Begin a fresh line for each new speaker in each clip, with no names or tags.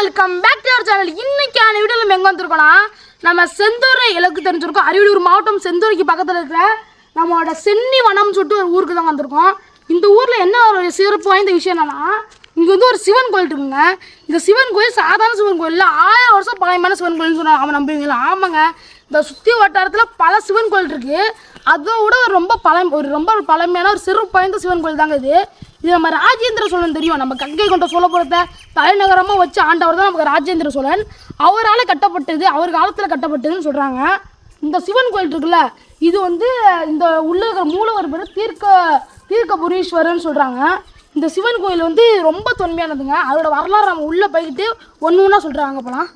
Welcome back to our channel இன்னைக்கான video நம்ம எங்கே வந்திருக்கோம்னா நம்ம செந்தூரை இலக்கு தெரிஞ்சிருக்கோம். அரியலூர் மாவட்டம் செந்தூரைக்கு பக்கத்தில் இருக்கிற நம்மளோட சென்னி வனம் சொல்லிட்டு ஒரு ஊருக்கு தான் வந்திருக்கோம். இந்த ஊரில் என்ன ஒரு சிறப்பு வாய்ந்த விஷயம் என்னன்னா இங்கே வந்து ஒரு சிவன் கோயில் இருக்குங்க. இந்த சிவன் கோயில் சாதாரண சிவன் கோயில் ஆயிரம் வருஷம் பழையமான சிவன் கோயில்னு சொன்னாங்க. அவன் நம்புவீங்களா ஆமாங்க. இந்த சுற்றி வட்டாரத்தில் பல சிவன் கோயில் இருக்குது அதை விட ஒரு ரொம்ப பழம் ஒரு ரொம்ப ஒரு பழமையான ஒரு சிறப்பு வாய்ந்த சிவன் கோயில் தாங்க இது. இது நம்ம ராஜேந்திர சோழன் தெரியும். நம்ம கங்கை கொண்ட சோழபுரத்தை தலைநகரமாக வச்சு ஆண்டவர் தான் நமக்கு ராஜேந்திர சோழன். அவரால் கட்டப்பட்டது அவர் காலத்தில் கட்டப்பட்டதுன்னு சொல்கிறாங்க இந்த சிவன் கோயில் இருக்குல்ல இது வந்து இந்த உள்ள இருக்கிற மூலவர் பேர் தீர்க்க தீர்க்கபுரீஸ்வரர்னு சொல்கிறாங்க இந்த சிவன் கோயில் வந்து ரொம்ப தொன்மையானதுங்க. அதோட வரலாறு நம்ம உள்ளே போய்கிட்டு ஒன்று ஒன்றா சொல்கிறாங்க போலாம்.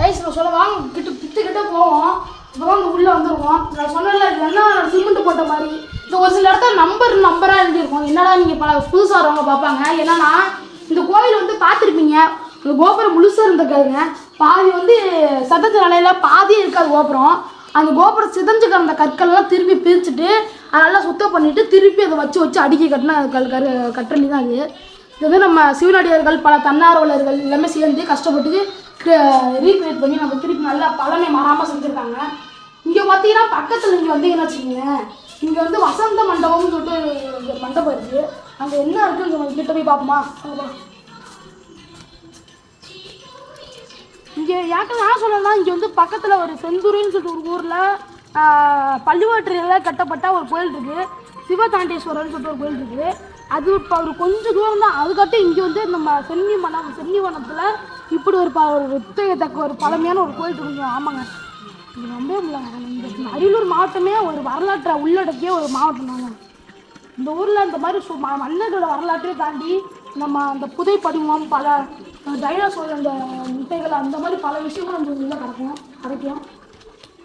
கைஸ் நான் சொல்ல வாங்க கிட்ட கிட்ட கிட்ட போவோம். இப்போதான் இந்த உள்ளே வந்துருவோம் நான் சொன்னல இது என்ன சிமெண்ட் போட்ட மாதிரி? இந்த ஒரு சில இடத்துல நம்பர் நம்பராக எழுதியிருக்கோம். என்னடா நீங்கள் பல புதுசாக வரவங்க பார்ப்பாங்க. என்னன்னா இந்த கோயில் வந்து பார்த்துருப்பீங்க. இந்த கோபுரம் முழுசாக இருந்திருக்காதுங்க பாதி வந்து சதஞ்ச நிலையில் பாதியே இருக்காது கோபுரம். அந்த கோபுரம் சிதஞ்சு கிடந்த கற்கள்லாம் திரும்பி பிரிச்சுட்டு அதெல்லாம் சுத்தம் பண்ணிட்டு திருப்பி அதை வச்சு வச்சு அடுக்கி கட்டின கல் கரு கற்றளி தான் இது. இது வந்து நம்ம சிவனடியார்கள் பல தன்னார்வலர்கள் எல்லாமே சேர்ந்து கஷ்டப்பட்டு ரீக்ரியேட் பண்ணி நம்ம திருப்பி நல்லா பழமை மாறாமல் செஞ்சுருக்காங்க. இங்கே பார்த்தீங்கன்னா பக்கத்தில் இங்கே வந்தீங்கன்னு வச்சுக்கோங்களேன் இங்கே வந்து வசந்த மண்டபம்னு சொல்லிட்டு இங்கே மண்டபம் இருக்குது அங்கே என்ன இருக்குன்னு நம்ம கிட்ட போய் பார்ப்போமா? இங்கே யாக்க நான் சொல்லலாம் இங்கே வந்து பக்கத்தில் ஒரு செந்தூரின்னு சொல்லிட்டு ஒரு ஊரில் பள்ளிவாற்றியில் கட்டப்பட்ட ஒரு கோயில் இருக்குது சிவதாண்டேஸ்வரர்னு சொல்லிட்டு ஒரு கோயில் இருக்குது அது இப்போ ஒரு கொஞ்சம் தூரம் தான் அதுக்கட்டு இங்கே வந்து நம்ம சென்னி மனம் இப்படி ஒரு ப ஒரு வித்தையத்தக்க ஒரு பழமையான ஒரு கோயில் இருக்குங்க ஆமாங்க. இது நம்பவே முடியலங்க. இந்த அரியலூர் மாவட்டமே ஒரு வரலாற்றை உள்ளடக்கிய ஒரு மாவட்டம் தாங்க. இந்த ஊரில் இந்த மாதிரி சு- மன்னர்களோட வரலாற்றையே தாண்டி நம்ம அந்த புதை படிமம் பல டைனோசோர் அந்த முட்டைகள் அந்த மாதிரி பல விஷயங்கள் நம்ம உள்ள கிடக்கும் கிடைக்கும்.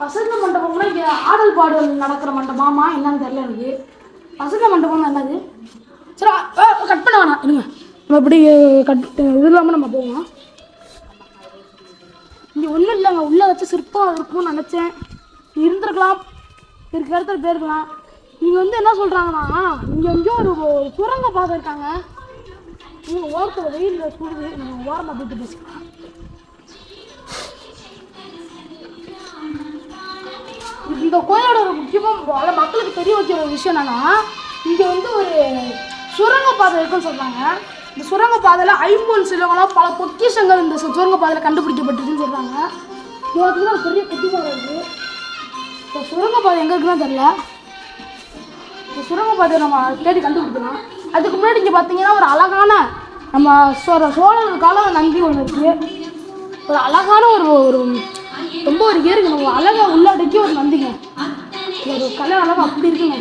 வசந்த மண்டபம்னா இங்கே ஆடல் பாடல் நடக்கிற மண்டபமா என்னன்னு தெரியல எனக்கு. வசந்த மண்டபம் என்னது? சரி கட் பண்ண வேணாம் இருங்க. நம்ம இப்படி கட் இது இல்லாமல் நம்ம போவோம். இங்கே ஒன்றும் இல்லைங்க உள்ளே வச்சு சிற்பம் இருக்கும்னு நினச்சேன். இருந்திருக்கலாம் இருக்க இடத்துல போயிருக்கலாம். இங்கே வந்து என்ன சொல்கிறாங்கன்னா இங்கே எங்கேயோ ஒரு சுரங்க பாதை இருக்காங்க. நீங்கள் ஓரத்தில் வெயிலில் சுடுது நம்ம ஓரமாக போயிட்டு பேசிக்கலாம். இந்த கோயிலோட ஒரு முக்கியமாக பல மக்களுக்கு தெரிய வைக்கிற ஒரு விஷயம் என்னென்னா இங்கே வந்து ஒரு சுரங்க பாதை இருக்குன்னு சொல்கிறாங்க இந்த சுரங்க பாதையில் ஐம்பொன் சிலவங்களாம் பல பொக்கிஷங்கள் இந்த சு- சுரங்க பாதையில் கண்டுபிடிக்கப்பட்டிருக்குன்னு சொல்கிறாங்க இது பார்த்தீங்கன்னா ஒரு பெரிய குட்டி பாதை இருக்குது இந்த சுரங்க பாதை எங்கே இருக்குன்னு தெரில இந்த சுரங்க பாதையை நம்ம தேடி கண்டுபிடிக்கலாம். அதுக்கு முன்னாடி இங்கே பார்த்தீங்கன்னா ஒரு அழகான நம்ம சோழ சோழர் காலம் நந்தி ஒன்று இருக்குது ஒரு அழகான ஒரு ஒரு ரொம்ப ஒரு ஏறுங்க நம்ம அழகா உள்ளடக்கி ஒரு நந்திங்க. ஒரு கலை அழகா அப்படி இருக்குங்க.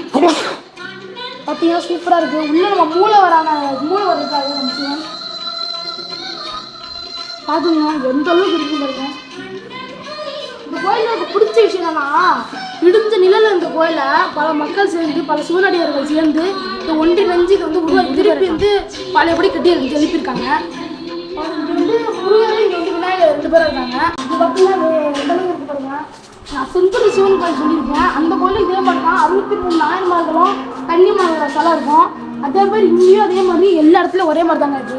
பார்த்தீங்கன்னா சூப்பராக இருக்குது உள்ள நம்ம மூளை வரான மூளை நம்ம சிவன் பார்த்துங்க எந்த அளவுக்கு இருக்கு பாருங்க. இந்த கோயிலில் எனக்கு பிடிச்ச விஷயம் என்னன்னா இடிஞ்ச நிழல் இந்த கோயிலை பல மக்கள் சேர்ந்து பல சிவனடியார்கள் சேர்ந்து இந்த ஒன்றிணைஞ்சு இதை வந்து உருவாக்கி திருப்பி வந்து பழையபடி கட்டி எழுப்பி எழுப்பியிருக்காங்க. வந்து முருகர் இங்கே வந்து விநாயகர் ரெண்டு பேரும் இருக்காங்க. இது பார்த்தீங்கன்னா இது எந்த அளவுக்கு இருக்கு பாருங்க நான் செந்தூர் சிவன் கோயில் சொல்லியிருக்கேன். அந்த கோயிலும் இதே மாதிரி தான் அறுபத்தி மூணு நாயன்மார்களும் கன்னிமார்களோட சிலை இருக்கும். அதே மாதிரி இங்கேயும் அதே மாதிரி எல்லா இடத்துலையும் ஒரே மாதிரி தாங்க இருக்கு.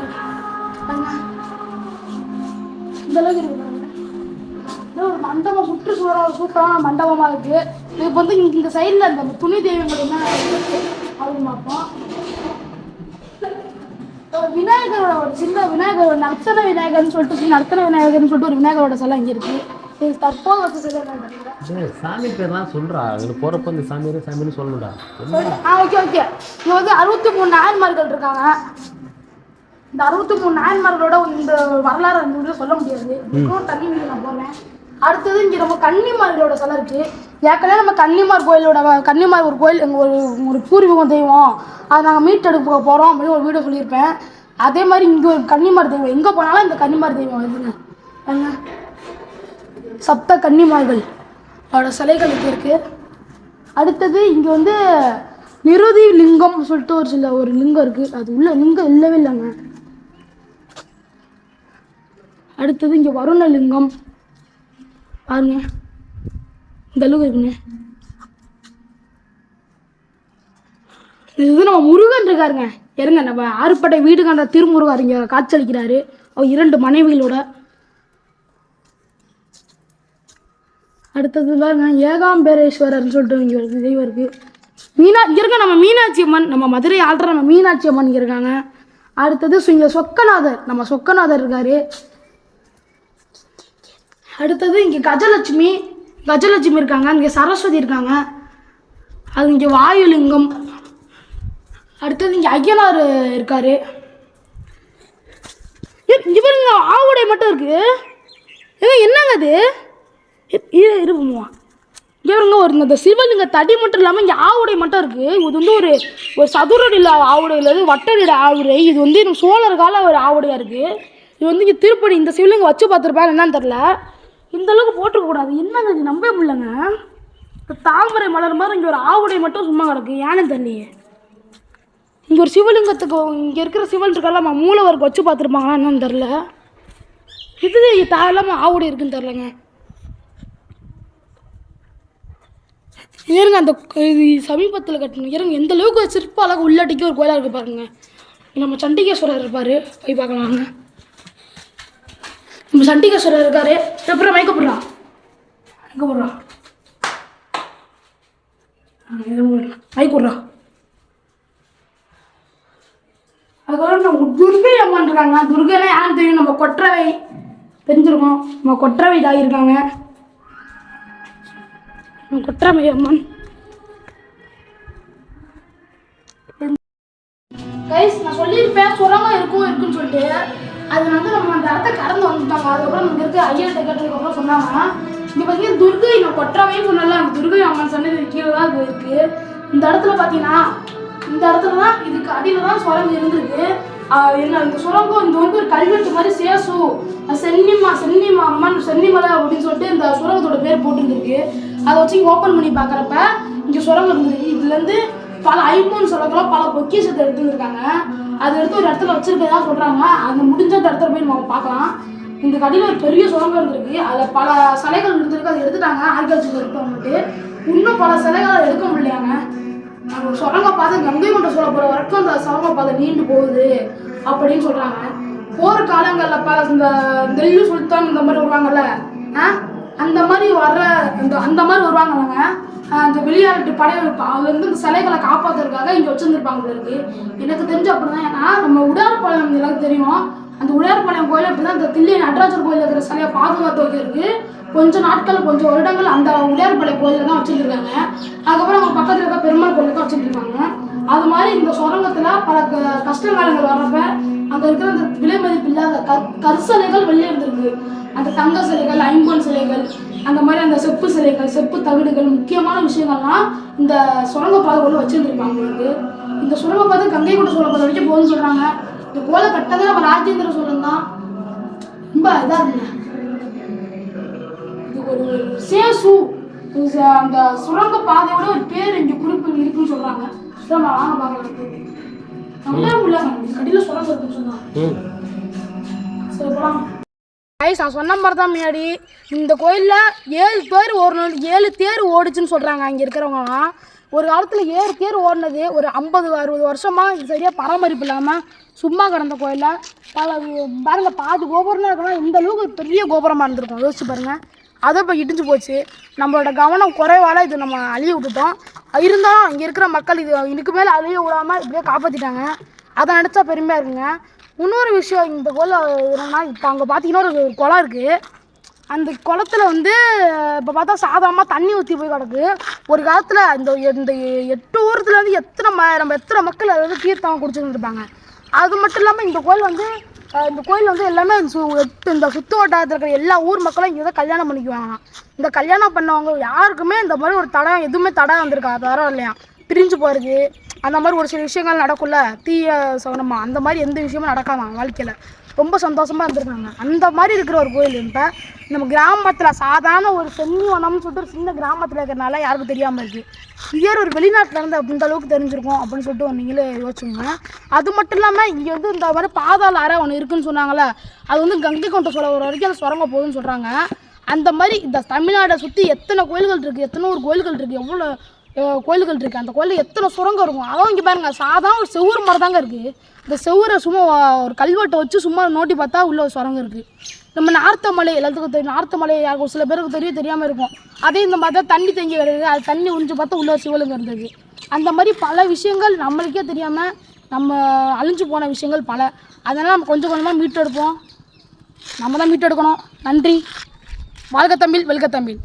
இந்தளவுக்கு இந்த அளவுக்கு இருக்கு ஒரு மண்டபம் சுற்றுச்சூழல் சூப்பரான மண்டபமாக இருக்குது இப்போ வந்து இங்கே இந்த சைடில் அந்த துணி தெய்வங்கள் என்ன அப்படின்னு பார்ப்போம். விநாயகரோட ஒரு சின்ன விநாயகர் நர்த்தன விநாயகர்னு சொல்லிட்டு நர்த்தன விநாயகர்னு சொல்லிட்டு ஒரு விநாயகரோட சிலை இங்கே இருக்குது
சாமி பேர்லாம் சொல்றா. இந்த சாமின்னு சொல்லணும்டா.
ஆ ஓகே ஓகே. இங்கே வந்து அறுபத்தி மூணு நாயன்மார்கள் இருக்காங்க. இந்த அறுபத்தி மூணு நாயன்மார்களோட இந்த வரலாறு அந்த ஊரில் சொல்ல முடியாது. இதுக்கும் தண்ணி வீடு நான் போடுறேன் அடுத்தது இங்கே நம்ம கன்னிமார்களோட சிலை இருக்கு. ஏற்கனவே நம்ம கன்னிமார் கோயிலோட கன்னிமார் ஒரு கோயில் எங்கள் ஒரு ஒரு பூர்வீகம் தெய்வம். அதை நாங்கள் மீட்டெடுக்க போகிறோம் அப்படின்னு ஒரு வீடியோ சொல்லியிருப்பேன். அதே மாதிரி இங்கே ஒரு கன்னிமார் தெய்வம். எங்கே போனாலும் இந்த கன்னிமார் தெய்வம் வருதுங்க. சப்த கன்னிமார்கள். அவரோட சிலைகள் இங்கே இருக்குது அடுத்தது இங்கே வந்து நிருதி லிங்கம் சொல்லிட்டு ஒரு சில ஒரு லிங்கம் இருக்குது அது உள்ள லிங்கம் இல்லவே இல்லைங்க. அடுத்தது இங்கே வருண லிங்கம். பாருங்க. இந்த அளவுக்கு இருக்குங்க. இது நம்ம முருகன் இருக்காருங்க. இருங்க நம்ம ஆறுப்பட்டை வீடு கண்ட திருமுருகார் இங்கே காட்சியளிக்கிறாரு அவர் இரண்டு மனைவிகளோட அடுத்தது பாருங்க ஏகாம்பரேஸ்வரர்னு சொல்லிட்டு இங்கே ஒரு தெய்வம் இருக்குது மீனா இங்கே இருக்க நம்ம மீனாட்சி அம்மன் நம்ம மதுரை ஆள்ற நம்ம மீனாட்சி அம்மன் இங்கே இருக்காங்க. அடுத்தது சுங்க இங்கே சொக்கநாதர் நம்ம சொக்கநாதர் இருக்காரு. அடுத்தது இங்கே கஜலட்சுமி கஜலட்சுமி இருக்காங்க இங்கே சரஸ்வதி இருக்காங்க. அது இங்கே வாயுலிங்கம். அடுத்தது இங்கே ஐயனார் இருக்காரு. இவருங்க ஆவுடை மட்டும் இருக்கு. ஏங்க என்னங்க அது? இரு இருப்போமா இங்கே ஒரு இந்த சிவலிங்க தடி மட்டும் இல்லாமல் இங்கே ஆவுடை மட்டும் இருக்குது இது வந்து ஒரு ஒரு சதுரடியில் ஆவுடை இல்லை வட்டடியில் ஆவுடை. இது வந்து நம்ம சோழர் கால ஒரு ஆவுடையாக இருக்குது இது வந்து இங்கே திருப்பதி இந்த சிவலிங்கம் வச்சு பார்த்துருப்பாரு என்னன்னு தெரில இந்த அளவுக்கு போட்டுக்கூடாது என்னங்க இது? நம்பவே முடியலங்க. இந்த தாமரை மலர் மாதிரி இங்கே ஒரு ஆவுடை மட்டும் சும்மா கிடக்கு. ஏன்னு தெரியலையே. இங்கே ஒரு சிவலிங்கத்துக்கு இங்கே இருக்கிற சிவன் இருக்கெல்லாம் மூலவருக்கு வச்சு பார்த்துருப்பாங்களா என்னன்னு தெரில இது தேவையில்லாமல் ஆவுடை இருக்குன்னு தெரிலங்க ஏறுங்க அந்த இது சமீபத்தில் கட்டணும் ஏறுங்க எந்த அளவுக்கு சிற்ப அழகு உள்ளாட்டிக்கு ஒரு கோயிலாக இருக்குது பாருங்க. நம்ம சண்டிகேஸ்வரர் இருப்பார் போய் பார்க்கலாங்க நம்ம சண்டிகேஸ்வரர் இருக்காரு அப்புறம் மயக்க போடுறான் மயக்க போடுறான் மயக்க போடுறான் அதுக்கப்புறம் நம்ம துர்கை அம்மான் இருக்காங்க. துர்கைலாம் யாரும் தெரியும்? நம்ம கொற்றவை தெரிஞ்சிருக்கோம். நம்ம கொற்றவை தாய் இருக்காங்க நம்ம அம்மன். கைஸ் நான் சொல்லியிருப்பேன். சுரங்கம் இருக்கும் இருக்குன்னு சொல்லிட்டு. அது வந்து நம்ம அந்த இடத்த கடந்து வந்துட்டாங்க அதுக்கப்புறம் நமக்கு இருக்க ஐயர்கிட்ட கேட்டதுக்கப்புறம் சொன்னாங்க. இங்கே பார்த்தீங்கன்னா துர்கை நான் கொற்றவைன்னு சொன்னல அந்த துர்கை அம்மன் சொன்னது கீழே தான் இது இருக்கு. இந்த இடத்துல பார்த்தீங்கன்னா இந்த இடத்துல தான் இதுக்கு அடியில் தான் சுரங்கம் இருந்திருக்கு என்ன இந்த சுரங்கம் இந்த வந்து ஒரு கல்வெட்டு மாதிரி சேசு. சென்னிமா சென்னிமா அம்மன் சென்னிமலை அப்படின்னு சொல்லிட்டு இந்த சுரங்கத்தோட பேர் போட்டுருந்துருக்கு. அதை வச்சு ஓப்பன் பண்ணி பார்க்குறப்ப இங்கே சுரங்கம் இருந்திருக்கு இதுலேருந்து பல ஐபோன் சொல்லக்கலாம் பல பொக்கிஷத்தை எடுத்துருக்காங்க அதை எடுத்து ஒரு இடத்துல வச்சிருக்கதா சொல்கிறாங்க அந்த முடிஞ்ச அந்த இடத்துல போய் நம்ம பார்க்கலாம். இந்த கடையில் ஒரு பெரிய சுரங்கம் இருந்திருக்கு அதில் பல சிலைகள் இருந்திருக்கு. அதை எடுத்துட்டாங்க. ஆர்கியாலஜி வந்துட்டு இன்னும் பல சிலைகளை எடுக்க முடியலையாங்க. நம்ம சுரங்க பார்த்து கங்கை கொண்ட சொல்ல போகிற வரைக்கும் அந்த சுரங்க பார்த்து நீண்டு போகுது அப்படின்னு சொல்கிறாங்க போகிற காலங்களில் பல இந்த டெல்லி சுல்தான் இந்த மாதிரி வருவாங்கல்ல ஆ? அந்த மாதிரி வர்ற அந்த அந்த மாதிரி வருவாங்கல்லங்க. அந்த விளையாட்டு படையெடுப்பு அது வந்து இந்த சிலைகளை காப்பாத்துறதுக்காக இங்கே வச்சுருந்துருப்பாங்க இருக்கு. எனக்கு தெரிஞ்சு அப்படிதான். ஏன்னா நம்ம உடாரப்பாளையம் எல்லாருக்கும் தெரியும். அந்த உடையார்பாளையம் கோயில் அப்படி தான் இந்த தில்லி நடராஜர் கோயில் இருக்கிற சிலையை பாதுகாத்து வைக்கிறதுக்கு கொஞ்சம் நாட்கள் கொஞ்சம் வருடங்கள் அந்த உடையார்பாளையம் கோயிலில் தான் வச்சுருக்காங்க அதுக்கப்புறம் அவங்க பக்கத்தில் இருக்க பெருமாள் கோயிலுக்கு தான் வச்சுருக்காங்க அது மாதிரி இந்த சுரங்கத்தில் பல க- கஷ்ட காலங்கள் வர்றப்ப அங்கே இருக்கிற அந்த விலை மதிப்பு இல்லாத க கற்சலைகள் வெளியே இருந்திருக்கு அந்த தங்க சிலைகள் ஐம்பொன் சிலைகள் அந்த மாதிரி அந்த செப்பு சிலைகள் செப்பு தகடுகள் முக்கியமான விஷயங்கள்லாம் இந்த சுரங்க பாதைக்குள்ள வச்சுருந்துருப்பாங்க உங்களுக்கு இந்த சுரங்க பாதை கங்கை கொண்ட சோழ வரைக்கும் போகுதுன்னு சொல்கிறாங்க இந்த கோலை கட்டதே நம்ம ராஜேந்திர சோழன் தான். ரொம்ப இதாக இருக்குங்க. இது ஒரு சேசு. அந்த சுரங்க பாதையோட ஒரு பேர் இங்கே குறிப்பு இருக்குன்னு சொல்கிறாங்க நம்ம வாங்க பார்க்கலாம் நம்பவே முடியல கடியில் சுரங்கம் இருக்குன்னு சொன்னாங்க. சரி போலாம். கைஸ் நான் சொன்ன மாதிரி தான் முன்னாடி இந்த கோயிலில் ஏழு பேர் ஓடணும் ஏழு தேர் ஓடுச்சுன்னு சொல்கிறாங்க அங்கே இருக்கிறவங்கலாம் ஒரு காலத்தில் ஏழு தேர் ஓடினது ஒரு ஐம்பது அறுபது வருஷமாக இது சரியாக பராமரிப்பு இல்லாமல் சும்மா கிடந்த கோயிலில். பல பாருங்க பாதி கோபுரம்லாம் இருக்கலாம் இந்த அளவுக்கு ஒரு பெரிய கோபுரமாக இருந்திருக்கும். யோசிச்சு பாருங்கள் அதை இப்போ இடிஞ்சு போச்சு. நம்மளோட கவனம் குறைவால் இது நம்ம அழிய விட்டுட்டோம். இருந்தாலும் இங்கே இருக்கிற மக்கள் இது இதுக்கு மேலே அழிய விடாமல் இப்படியே காப்பாற்றிட்டாங்க அதை நினச்சா பெருமையாக இருக்குங்க. இன்னொரு விஷயம் இந்த கோயிலில் என்னன்னா இப்போ அங்கே பார்த்தீங்கன்னா ஒரு ஒரு குளம் இருக்குது அந்த குளத்துல வந்து இப்போ பார்த்தா சாதாரணமாக தண்ணி ஊற்றி போய் கிடக்கு. ஒரு காலத்தில் இந்த இந்த எட்டு ஊரத்தில் வந்து எத்தனை ம நம்ம எத்தனை மக்கள் அதை வந்து தீர்த்தம் குடிச்சிருந்துருப்பாங்க. அது மட்டும் இல்லாமல் இந்த கோயில் வந்து இந்த கோயில் வந்து எல்லாமே சு எட்டு இந்த சுற்று வட்டாரத்தில் இருக்கிற எல்லா ஊர் மக்களும் இங்கே தான் கல்யாணம் பண்ணிக்குவாங்களாம் இந்த கல்யாணம் பண்ணவங்க யாருக்குமே இந்த மாதிரி ஒரு தடம் எதுவுமே தடம் வந்திருக்கா தரம் இல்லையா பிரிஞ்சு போகிறது அந்த மாதிரி ஒரு சில விஷயங்கள் நடக்கும்ல தீய சவனமாக அந்த மாதிரி எந்த விஷயமும் நடக்காம வாழ்க்கையில். ரொம்ப சந்தோஷமாக இருந்திருக்காங்க. அந்த மாதிரி இருக்கிற ஒரு கோயில் இப்போ நம்ம கிராமத்தில் சாதாரண ஒரு சென்னிவனம்னு சொல்லிட்டு ஒரு சின்ன கிராமத்தில் இருக்கிறனால யாருக்கும் தெரியாமல் இருக்குது இதே ஒரு வெளிநாட்டில் இருந்து அந்த அளவுக்கு தெரிஞ்சிருக்கும் அப்படின்னு சொல்லிட்டு நீங்களே யோசிச்சுங்க அது மட்டும் இல்லாமல் இங்கே வந்து இந்த மாதிரி பாதாள அறை ஒன்று இருக்குன்னு சொன்னாங்களே அது வந்து கங்கை கொண்ட சோழ ஒரு வரைக்கும் அந்த சுரங்க போகுதுன்னு சொல்கிறாங்க அந்த மாதிரி இந்த தமிழ்நாடை சுற்றி எத்தனை கோயில்கள் இருக்குது எத்தனை ஒரு கோயில்கள் இருக்குது எவ்வளோ கோயில்கள் இருக்குது அந்த கோயிலில் எத்தனை சுரங்கம் இருக்கும். அதான் இங்கே பாருங்க சாதாரண ஒரு செவ்வறு மரம் தாங்க இருக்குது இந்த செவ்வரை சும்மா ஒரு கல்வெட்டை வச்சு சும்மா நோட்டி பார்த்தா உள்ள ஒரு சுரங்கம் இருக்குது நம்ம நார்த்த மலை எல்லாத்துக்கும் தெரியும். நார்த்த மலை ஒரு சில பேருக்கு தெரியும் தெரியாமல் இருக்கும். அதே இந்த பார்த்தா தண்ணி தேங்கி கிடக்குது. அது தண்ணி உறிஞ்சு பார்த்தா உள்ள ஒரு சிவலிங்கம் இருந்தது. அந்த மாதிரி பல விஷயங்கள் நம்மளுக்கே தெரியாமல் நம்ம அழிஞ்சு போன விஷயங்கள் பல. அதனால் நம்ம கொஞ்சம் கொஞ்சமாக மீட்டெடுப்போம். நம்ம தான் மீட்டெடுக்கணும். நன்றி. வாழ்க தமிழ் வெல்க தமிழ்